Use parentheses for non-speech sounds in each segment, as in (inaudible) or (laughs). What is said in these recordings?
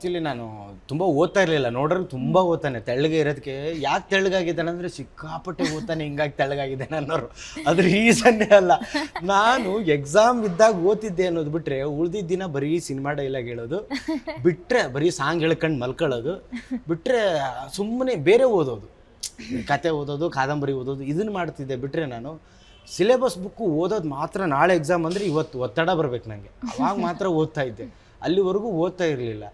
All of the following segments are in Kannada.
ಆ್ಯಕ್ಚುಲಿ ನಾನು ತುಂಬ ಓದ್ತಾ ಇರಲಿಲ್ಲ. ನೋಡ್ರೆ ತುಂಬ ಓದ್ತಾನೆ. ತೆಳ್ಳಗೆ ಇರೋದಕ್ಕೆ ಯಾಕೆ ತೆಳ್ಳಗಾಗಿದ್ದಾನೆ ಅಂದರೆ ಸಿಕ್ಕಾಪಟ್ಟೆ ಓದ್ತಾನೆ, ಹಿಂಗಾಗಿ ತೆಳ್ಳಗಾಗಿದ್ದಾನೆ ಅನ್ನೋರು. ಅದ್ರ ರೀಸನ್ನೇ ಅಲ್ಲ. ನಾನು ಎಕ್ಸಾಮ್ ಇದ್ದಾಗ ಓದ್ತಿದ್ದೆ ಅನ್ನೋದು ಬಿಟ್ಟರೆ ಉಳ್ದಿದ್ದ ದಿನ ಬರೀ ಸಿನಿಮಾ ಡೈಲಾಗ್ ಹೇಳೋದು ಬಿಟ್ಟರೆ ಬರೀ ಸಾಂಗ್ ಹೇಳ್ಕೊಂಡು ಮಲ್ಕೊಳ್ಳೋದು ಬಿಟ್ಟರೆ ಸುಮ್ಮನೆ ಬೇರೆ ಓದೋದು. ಕತೆ ಓದೋದು, ಕಾದಂಬರಿ ಓದೋದು ಇದನ್ನು ಮಾಡ್ತಿದ್ದೆ ಬಿಟ್ಟರೆ ನಾನು ಸಿಲೆಬಸ್ ಬುಕ್ಕು ಓದೋದು ಮಾತ್ರ ನಾಳೆ ಎಕ್ಸಾಮ್ ಅಂದರೆ ಇವತ್ತು ಒತ್ತಡ ಬರ್ಬೇಕು ನನಗೆ ಅವಾಗ ಮಾತ್ರ ಓದ್ತಾ ಇದ್ದೆ. ಅಲ್ಲಿವರೆಗೂ ಓದ್ತಾ ಇರಲಿಲ್ಲ.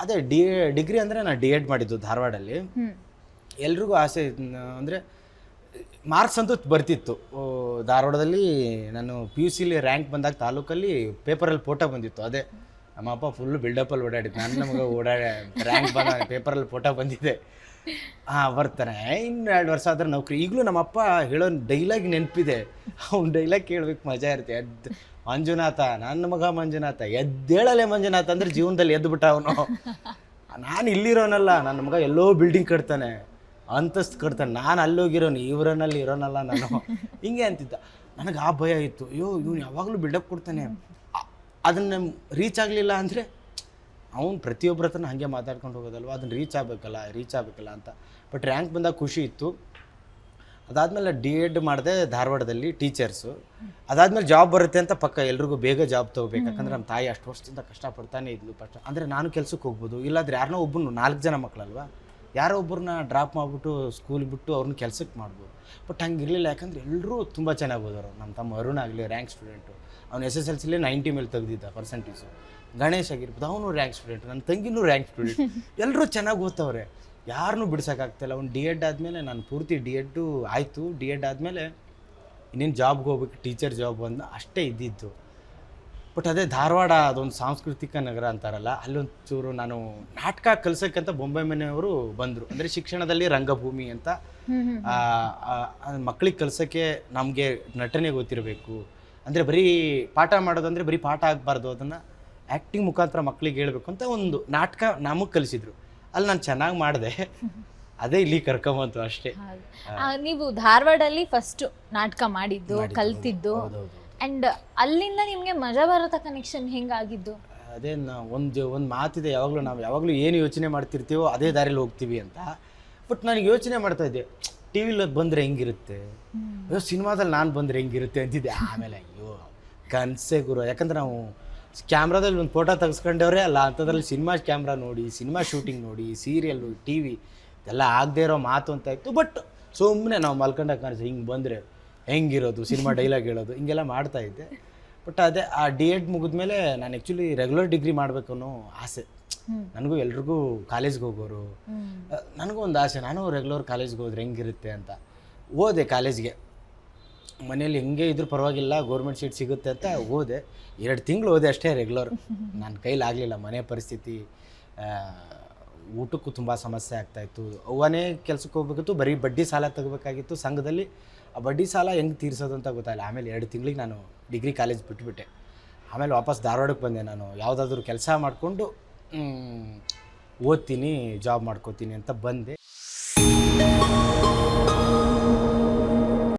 ಅದೇ ಡಿ ಡಿಗ್ರಿ ಅಂದರೆ ನಾನು ಡಿ ಎಡ್ ಮಾಡಿದ್ದು ಧಾರವಾಡಲ್ಲಿ. ಎಲ್ರಿಗೂ ಆಸೆ ಅಂದರೆ ಮಾರ್ಕ್ಸ್ ಅಂತೂ ಬರ್ತಿತ್ತು. ಧಾರವಾಡದಲ್ಲಿ ನಾನು ಪಿ ಯು ಸಿಲಿ ರ್ಯಾಂಕ್ ಬಂದಾಗ ತಾಲೂಕಲ್ಲಿ ಪೇಪರಲ್ಲಿ ಫೋಟೋ ಬಂದಿತ್ತು. ಅದೇ ನಮ್ಮಪ್ಪ ಫುಲ್ಲು ಬಿಲ್ಡಪ್ಪಲ್ಲಿ ಓಡಾಡಿದ್ದು ನನ್ನ ನಮಗೆ ಓಡಾಡ ರ್ಯಾಂಕ್ ಬಂದ ಪೇಪರಲ್ಲಿ ಫೋಟೋ ಬಂದಿದೆ. ಹಾ ಬರ್ತಾನೆ ಇನ್ನು ಎರಡು ವರ್ಷ ಆದ್ರೆ ನೌಕರಿ. ಈಗಲೂ ನಮ್ಮ ಅಪ್ಪ ಹೇಳೋ ಡೈಲಾಗ್ ನೆನಪಿದೆ. ಅವ್ನ ಡೈಲಾಗ್ ಕೇಳ್ಬೇಕು, ಮಜಾ ಇರುತ್ತೆ. ಎದ್ದು ಮಂಜುನಾಥ ನನ್ನ ಮಗ ಮಂಜುನಾಥ, ಎದ್ದೇಳಲೆ ಮಂಜುನಾಥ ಅಂದ್ರೆ ಜೀವನದಲ್ಲಿ ಎದ್ದು ಬಿಟ್ಟ ಅವನು. ನಾನು ಇಲ್ಲಿರೋನಲ್ಲ ನನ್ನ ಮಗ ಎಲ್ಲೋ ಬಿಲ್ಡಿಂಗ್ ಕಟ್ತಾನೆ. ಅಂತಸ್ತು ಕಟ್ತಾನೆ. ನಾನು ಅಲ್ಲೋಗಿರೋನು ಇವರನಲ್ಲಿ ಇರೋನಲ್ಲ ನಾನು. ಹಿಂಗೆ ಅಂತಿದ್ದ. ನನಗೆ ಆ ಭಯ ಇತ್ತು. ಅಯ್ಯೋ, ಇವ್ನು ಯಾವಾಗಲೂ ಬಿಲ್ಡಪ್ ಕೊಡ್ತಾನೆ. ಅದನ್ನ ರೀಚ್ ಆಗಲಿಲ್ಲ ಅಂದರೆ ಅವನು ಪ್ರತಿಯೊಬ್ಬರ ಹತ್ರ ಹಾಗೆ ಮಾತಾಡ್ಕೊಂಡು ಹೋಗೋದಲ್ವ? ಅದನ್ನ ರೀಚ್ ಆಗಬೇಕಲ್ಲ ರೀಚ್ ಆಗಬೇಕಲ್ಲ ಅಂತ. ಬಟ್ ರ್ಯಾಂಕ್ ಬಂದಾಗ ಖುಷಿ ಇತ್ತು. ಅದಾದಮೇಲೆ ಡಿ ಎಡ್ ಮಾಡಿದೆ ಧಾರವಾಡದಲ್ಲಿ ಟೀಚರ್ಸು ಅದಾದಮೇಲೆ ಜಾಬ್ ಬರುತ್ತೆ ಅಂತ ಪಕ್ಕ ಎಲ್ರಿಗೂ ಬೇಗ ಜಾಬ್ ತೊಗೋಬೇಕು. ಯಾಕಂದ್ರೆ ನಮ್ಮ ತಾಯಿ ಅಷ್ಟು ವರ್ಷದಿಂದ ಕಷ್ಟಪಡ್ತಾನೆ ಇದ್ಲು ಫಸ್ಟ್ ಅಂದರೆ ನಾನು ಕೆಲಸಕ್ಕೆ ಹೋಗ್ಬೋದು. ಇಲ್ಲಾದ್ರೆ ಯಾರನ್ನೋ ಒಬ್ಬನು ನಾಲ್ಕು ಜನ ಮಕ್ಕಳಲ್ವಾ ಯಾರೋ ಒಬ್ಬರನ್ನ ಡ್ರಾಪ್ ಮಾಡಿಬಿಟ್ಟು ಸ್ಕೂಲ್ ಬಿಟ್ಟು ಅವ್ರನ್ನ ಕೆಲಸಕ್ಕೆ ಮಾಡ್ಬೋದು. ಬಟ್ ಹಂಗೆ ಇರಲಿಲ್ಲ ಯಾಕಂದ್ರೆ ಎಲ್ಲರೂ ತುಂಬ ಚೆನ್ನಾಗಿ ಓದೋರು. ನಮ್ಮ ತಮ್ಮ ಅರುಣ್ ಆಗಲಿ ರ್ಯಾಂಕ್ ಸ್ಟೂಡೆಂಟು ಅವ್ನು S S L C ninety ಮೇಲೆ ತೆಗೆದಿದ್ದ ಪರ್ಸೆಂಟೇಜು ಗಣೇಶ್ ಆಗಿರ್ಬೋದು ಅವನು ರ್ಯಾಂಕ್ ಸ್ಟೂಡೆಂಟ್ ನನ್ನ ತಂಗಿನೂ ರ್ಯಾಂಕ್ ಸ್ಟೂಡೆಂಟ್ (laughs) ಎಲ್ಲರೂ ಚೆನ್ನಾಗಿ ಓದ್ತವ್ರೆ. ಯಾರನ್ನೂ ಬಿಡ್ಸೋಕ್ಕಾಗ್ತಾಯಿಲ್ಲ ಅವ್ನು ಡಿ ಎಡ್ ಆದಮೇಲೆ ನಾನು ಪೂರ್ತಿ ಡಿ ಎಡ್ಡು ಆಯಿತು. ಡಿ ಎಡ್ ಆದಮೇಲೆ ಇನ್ನೇನು ಜಾಬ್ಗೆ ಹೋಗ್ಬೇಕು ಟೀಚರ್ ಜಾಬ್ ಅಂದ ಅಷ್ಟೇ ಇದ್ದಿದ್ದು. ಬಟ್ ಅದೇ ಧಾರವಾಡ ಅದೊಂದು ಸಾಂಸ್ಕೃತಿಕ ನಗರ ಅಂತಾರಲ್ಲ ಅಲ್ಲೊಂಚೂರು ನಾನು ನಾಟಕ ಕಲ್ಸಕ್ಕಂತ ಬೊಂಬೆ ಮನೆಯವರು ಬಂದರು. ಅಂದರೆ ಶಿಕ್ಷಣದಲ್ಲಿ ರಂಗಭೂಮಿ ಅಂತ. ಮಕ್ಕಳಿಗೆ ಕಲ್ಸೋಕ್ಕೆ ನಮಗೆ ನಟನೆ ಗೊತ್ತಿರಬೇಕು. ಅಂದರೆ ಬರೀ ಪಾಠ ಮಾಡೋದಂದರೆ ಬರೀ ಪಾಠ ಆಗಬಾರ್ದು ಅದನ್ನು ಆ್ಯಕ್ಟಿಂಗ್ ಮುಖಾಂತರ ಮಕ್ಕಳಿಗೆ ಹೇಳಬೇಕು ಅಂತ ಒಂದು ನಾಟಕ ನಮಗೆ ಕಲಿಸಿದ್ರು. ಅಲ್ಲಿ ನಾನು ಚೆನ್ನಾಗಿ ಮಾಡಿದೆ. ಅದೇ ಇಲ್ಲಿ ಕರ್ಕೊಂಬಂತು ಅಷ್ಟೇ. ನೀವು ಧಾರವಾಡಲ್ಲಿ ಫಸ್ಟ್ ನಾಟಕ ಮಾಡಿದ್ದು, ಕಲ್ತಿದ್ದು. ಅಂಡ್ ಅಲ್ಲಿಂದ ನಿಮಗೆ ಮಜಾ ಭಾರತ ಕನೆಕ್ಷನ್ ಹೆಂಗಾಗಿದ್ದು? ಅದೇ ಒಂದು ಒಂದು ಮಾತಿದೆ ಯಾವಾಗಲೂ ನಾವು ಯಾವಾಗಲೂ ಏನು ಯೋಚನೆ ಮಾಡ್ತಿರ್ತೀವೋ ಅದೇ ದಾರಿಲಿ ಹೋಗ್ತೀವಿ ಅಂತ. ಬಟ್ ನನಗೆ ಯೋಚನೆ ಮಾಡ್ತಾ ಇದ್ದೆ ಟಿ ವಿಲಿ ಬಂದರೆ ಹೆಂಗಿರುತ್ತೆ? ಅಯ್ಯೋ ಸಿನಿಮಾದಲ್ಲಿ ನಾನು ಬಂದರೆ ಹೆಂಗಿರುತ್ತೆ ಅಂತಿದ್ದೆ. ಆಮೇಲೆ ಅಯ್ಯೋ ಕನಸೇ ಗುರು ಯಾಕಂದ್ರೆ ನಾವು ಕ್ಯಾಮ್ರಾದಲ್ಲಿ ಒಂದು ಫೋಟೋ ತೆಗೆಸ್ಕೊಂಡವ್ರೆ ಅಲ್ಲ ಅಂಥದ್ರಲ್ಲಿ ಸಿನಿಮಾ ಕ್ಯಾಮ್ರಾ ನೋಡಿ ಸಿನಿಮಾ ಶೂಟಿಂಗ್ ನೋಡಿ ಸೀರಿಯಲ್ಲು ಟಿ ವಿ ಇದೆಲ್ಲ ಆಗದೆ ಇರೋ ಮಾತು ಅಂತ ಇತ್ತು. ಬಟ್ ಸುಮ್ಮನೆ ನಾವು ಮಲ್ಕೊಂಡಾಗ ಕಾಣಿಸಿ ಹಿಂಗೆ ಬಂದರೆ ಹೆಂಗಿರೋದು ಸಿನಿಮಾ ಡೈಲಾಗ್ ಹೇಳೋದು ಹಿಂಗೆಲ್ಲ ಮಾಡ್ತಾ ಇದ್ದೆ. ಬಟ್ ಅದೇ ಆ ಡಿ ಎಡ್ ಮುಗಿದ್ಮೇಲೆ ನಾನು ಆ್ಯಕ್ಚುಲಿ ರೆಗ್ಯುಲರ್ ಡಿಗ್ರಿ ಮಾಡಬೇಕು ಅನ್ನೋ ಆಸೆ. ನನಗೂ ಎಲ್ರಿಗೂ ಕಾಲೇಜ್ಗೆ ಹೋಗೋರು. ನನಗೂ ಒಂದು ಆಸೆ ನಾನು ರೆಗ್ಯುಲರ್ ಕಾಲೇಜ್ಗೆ ಹೋದ್ರೆ ಹೆಂಗಿರುತ್ತೆ ಅಂತ. ಓದೆ ಕಾಲೇಜ್ಗೆ ಮನೇಲಿ ಹೆಂಗೆ ಇದ್ರೂ ಪರವಾಗಿಲ್ಲ ಗೌರ್ಮೆಂಟ್ ಸೀಟ್ ಸಿಗುತ್ತೆ ಅಂತ ಓದೆ. ಎರಡು ತಿಂಗಳು ಓದೆ ಅಷ್ಟೇ ರೆಗ್ಯುಲರ್ (laughs) ನನ್ನ ಕೈಲಾಗಲಿಲ್ಲ ಮನೆ ಪರಿಸ್ಥಿತಿ. ಊಟಕ್ಕೂ ತುಂಬ ಸಮಸ್ಯೆ ಆಗ್ತಾಯಿತ್ತು ಅವನೇ ಕೆಲಸಕ್ಕೆ ಹೋಗ್ಬೇಕಿತ್ತು, ಬರೀ ಬಡ್ಡಿ ಸಾಲ ತಗೋಬೇಕಾಗಿತ್ತು. ಸಂಘದಲ್ಲಿ ಆ ಬಡ್ಡಿ ಸಾಲ ಹೆಂಗೆ ತೀರಿಸೋದು ಅಂತ ಗೊತ್ತಾಗಲ್ಲ ಆಮೇಲೆ ಎರಡು ತಿಂಗಳಿಗೆ ನಾನು ಡಿಗ್ರಿ ಕಾಲೇಜ್ ಬಿಟ್ಬಿಟ್ಟೆ. ಆಮೇಲೆ ವಾಪಸ್ ಧಾರವಾಡಕ್ಕೆ ಬಂದೆ ನಾನು. ಯಾವುದಾದ್ರೂ ಕೆಲಸ ಮಾಡಿಕೊಂಡು ಓದ್ತೀನಿ, ಜಾಬ್ ಮಾಡ್ಕೋತೀನಿ ಅಂತ ಬಂದೆ.